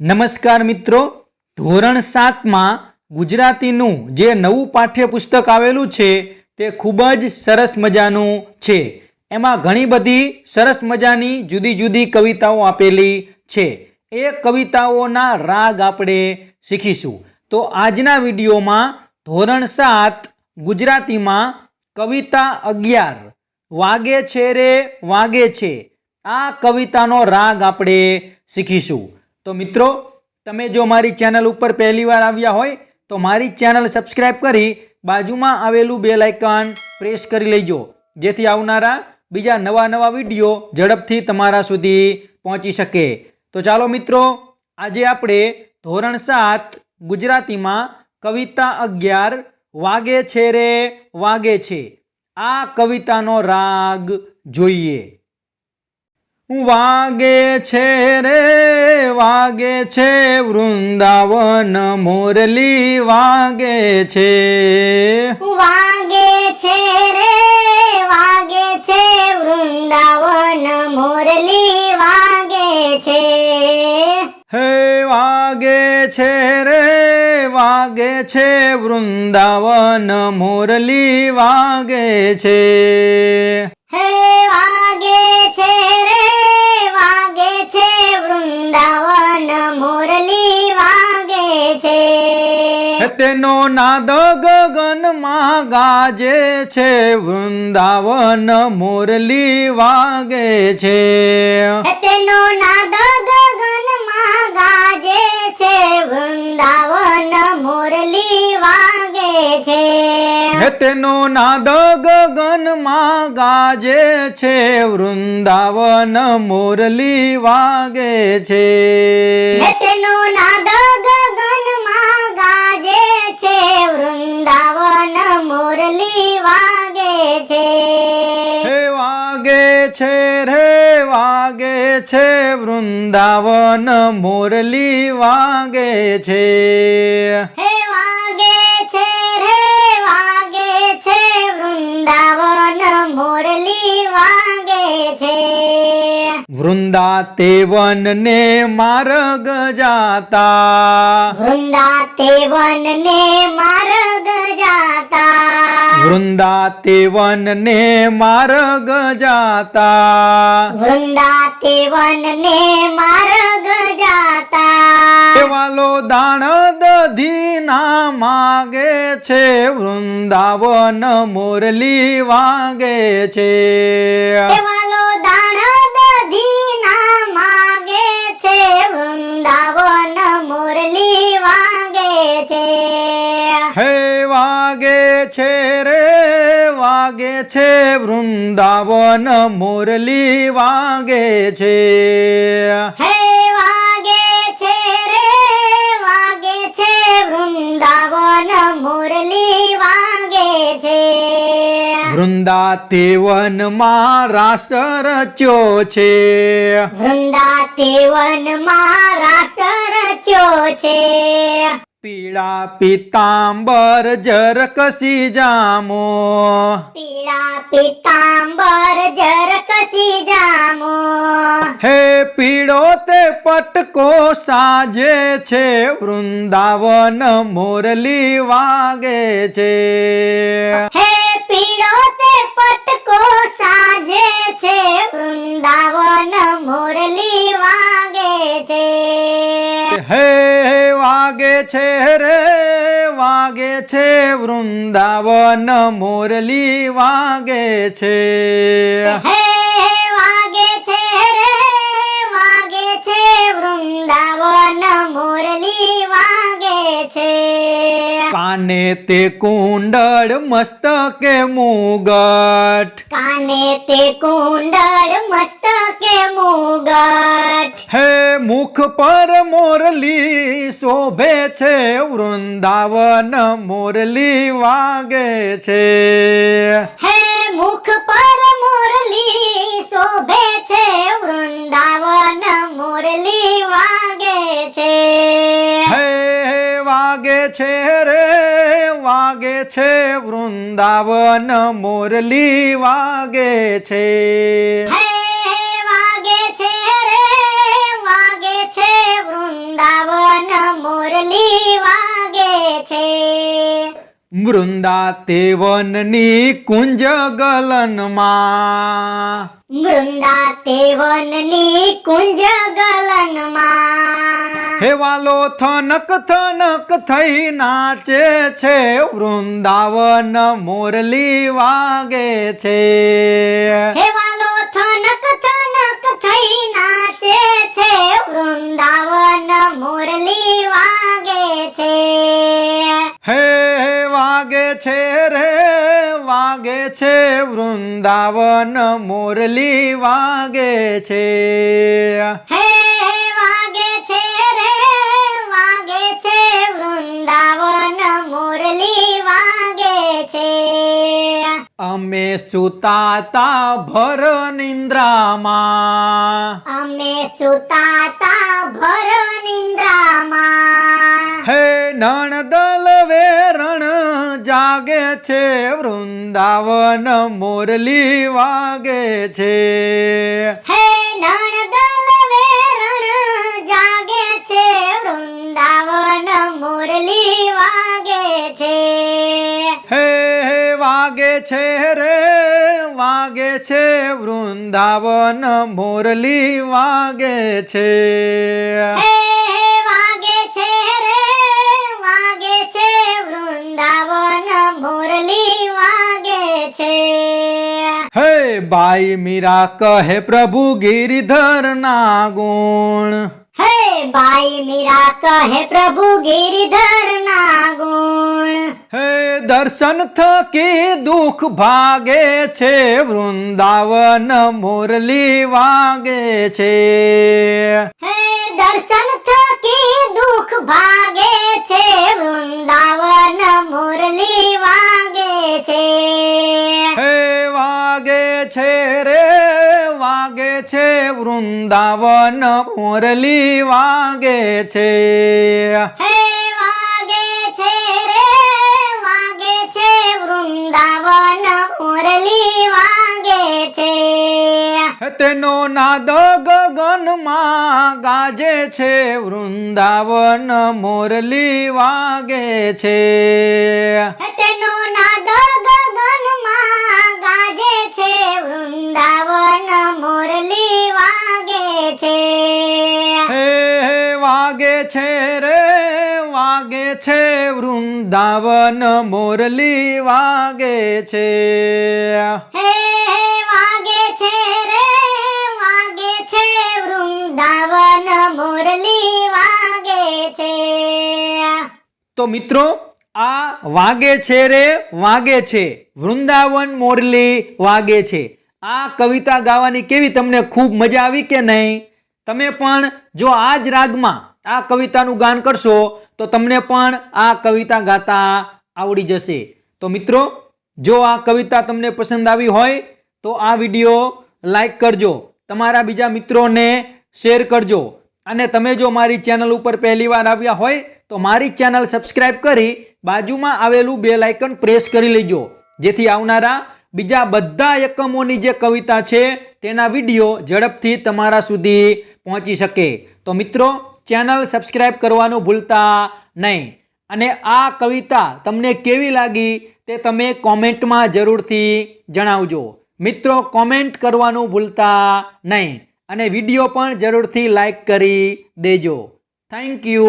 નમસ્કાર મિત્રો, ધોરણ સાતમાં ગુજરાતીનું જે નવું પાઠ્યપુસ્તક આવેલું છે તે ખૂબ જ સરસ મજાનું છે. એમાં ઘણી બધી સરસ મજાની જુદી જુદી કવિતાઓ આપેલી છે. એ કવિતાઓના રાગ આપણે શીખીશું. તો આજના વિડીયોમાં ધોરણ સાત ગુજરાતીમાં કવિતા અગિયાર, વાગે છે રે, વાગે છે. આ કવિતાનો રાગ આપણે શીખીશું. તો મિત્રો, તમે જો મારી ચેનલ ઉપર પહેલીવાર આવ્યા હોય, તો મારી ચેનલ સબસ્ક્રાઈબ કરી બાજુમાં આવેલું બેલ આઇકન પ્રેસ કરી લેજો. જેથી આવનારા બીજા નવા નવા વીડિયો ઝડપથી તમારા સુધી પહોંચી શકે. તો ચાલો મિત્રો, આજે આપણે ધોરણ સાત ગુજરાતીમાં કવિતા અગિયાર વાગે છે રે વાગે છે. આ કવિતાનો રાગ જોઈએ. વાગે છે રે વાગે છે વૃંદાવન મોરલી વાગે છે. વાગે છે રે વાગે છે વૃંદાવન મોરલી વાગે છે. હે વાગે છે રે વાગે છે વૃંદાવન મોરલી વાગે છે. હે વાગે છે તેનો નાદ ગગનમાં ગાજે છે વૃંદાવન મોરલી વાગે છે. તેનો નાદ ગગનમાં ગાજે છે વૃંદાવન મોરલી વાગે છે. તેનો નાદ ગગનમાં ગાજે છે વૃંદાવન મોરલી વાગે છે. તેનો છે વૃંદાવન મોરલી વાગે છે. હે વાગે છે રે વાગે છે વૃંદાવન મોરલી વાગે છે. વૃંદા તે વનને માર્ગ જાતા. વૃંદા તે વનને માર્ગ જાતા. વૃંદા તે વનને માર્ગ જાતા. વૃંદા તે વનને માર્ગ જાતા. વાલો દાણ દધી ના માગે છે વૃંદાવન મોરલી વાગે છે. વાલો દાણ દધીના માગે છે વૃંદાવન મોરલી વાગે છે. હે વાગે છે રે વાગે છે વૃંદાવન મોરલી વાગે છે. હે વાગે છે રે વાગે છે વૃંદાવન મોરલી વાગે છે. વૃંદા તેવનમાં રાસ રચ્યો છે. વૃંદા તેવનમાં રાસ રચ્યો છે. પીળા પિતાંબર જરકસી જામો? પીળા પિતાંબર જરકસી જામો? હે પીળો તે પટકો સાજે છે વૃંદાવન મોરલી વાગે છે. હે પીળો તે પટકો સાજે છે વૃંદાવન મોરલી વાગે છે. હે છે રે વાગે છે વૃંદાવન મોરલી વાગે છે. કાને તે કુંડળ મસ્તકે મુગટ? કાને તે કુંડળ મસ્તકે મુગટ? હે મુખ પર મોરલી શોભે છે વૃંદાવન મોરલી વાગે છે. હે મુખ પર મુરલી શોભે છે વૃંદાવન મુરલી વાગે છે. હે વાગે છે રે વાગે છે વૃંદાવન મોરલી વાગે છે. હે વાગે છે રે વાગે છે વૃંદાવન મુરલી વાગે છે. વૃંદા તેવનની કુંજ ગલનમાં મૃંદા તેવનની કુંજ ગલનમાં હેવાલો થનક થનક થઈ નાચે છે. વૃંદાવન મોરલી વાગે છે. હેવાલો થનક થનક થઈ નાચે છે. વૃંદાવન મોરલી વાગે છે. હે વાગે છે રે વાગે છે વૃંદાવન મોરલી વાગે છે. હે વાગે છે રે વાગે છે વૃંદાવન મોરલી વાગે છે. અમે સુતાતા ભર નિંદ્રામાં. અમે સુતાતા ભર નિંદ્રામાં. હે વેરણ જાગે છે વૃંદાવન મોરલી વાગે છે. હે જાગે છે વૃંદાવન મોરલી વાગે છે. હે વાગે છે રે વાગે છે વૃંદાવન મોરલી વાગે છે. હે બાઈ મીરા કહે પ્રભુ ગિરિધર ના ગુણ હે ભાઈ મીરા કહે પ્રભુ ગિરિધર ના ગુણ હે દર્શન થકી દુઃખ ભાગે છે વૃંદાવન મોરલી વાગે છે. હે દર્શન થકી દુઃખ ભાગે છે વૃંદાવન છે વૃંદાવન મોરલી વાગે છે. તેનો નાદ ગગનમાં ગાજે છે વૃંદાવન મોરલી વાગે છે. તેનો નાદ છે વૃંદાવન મોરલી વાગે છે. હે વાગે છે રે વાગે છે વૃંદાવન મોરલી વાગે છે. તો મિત્રો આ વાગે છે રે વાગે છે. વૃંદાવન મોરલી વાગે છે. આ કવિતા ગાવાની કેવી તમને ખૂબ મજા આવી કે નહીં? તમે પણ જો આ જ રાગમાં આ કવિતાનું ગાન કરશો તો તમને પણ આ કવિતા ગાતા આવડી જશે. તો મિત્રો, જો આ કવિતા તમને પસંદ આવી હોય, તો આ વીડિયો લાઈક કરજો, તમારા બીજા મિત્રોને શેર કરજો અને તમે જો મારી ચેનલ ઉપર પહેલી વાર આવ્યા હોય, તો મારી ચેનલ સબસ્ક્રાઇબ કરી બાજુમાં આવેલું બે લાઇકન પ્રેસ કરી લેજો, જેથી આવનારા બીજા બધા એકમોની જે કવિતા છે, તેના વીડિયો ઝડપથી તમારા સુધી પહોંચી શકે. તો મિત્રો ચેનલ સબસ્ક્રાઈબ કરવાનું ભૂલતા નહીં. અને આ કવિતા તમને કેવી લાગી તે તમે કોમેન્ટમાં જરૂરથી જણાવજો. મિત્રો, કોમેન્ટ કરવાનું ભૂલતા નહીં અને વીડિયો પણ જરૂરથી લાઈક કરી દેજો. Thank you.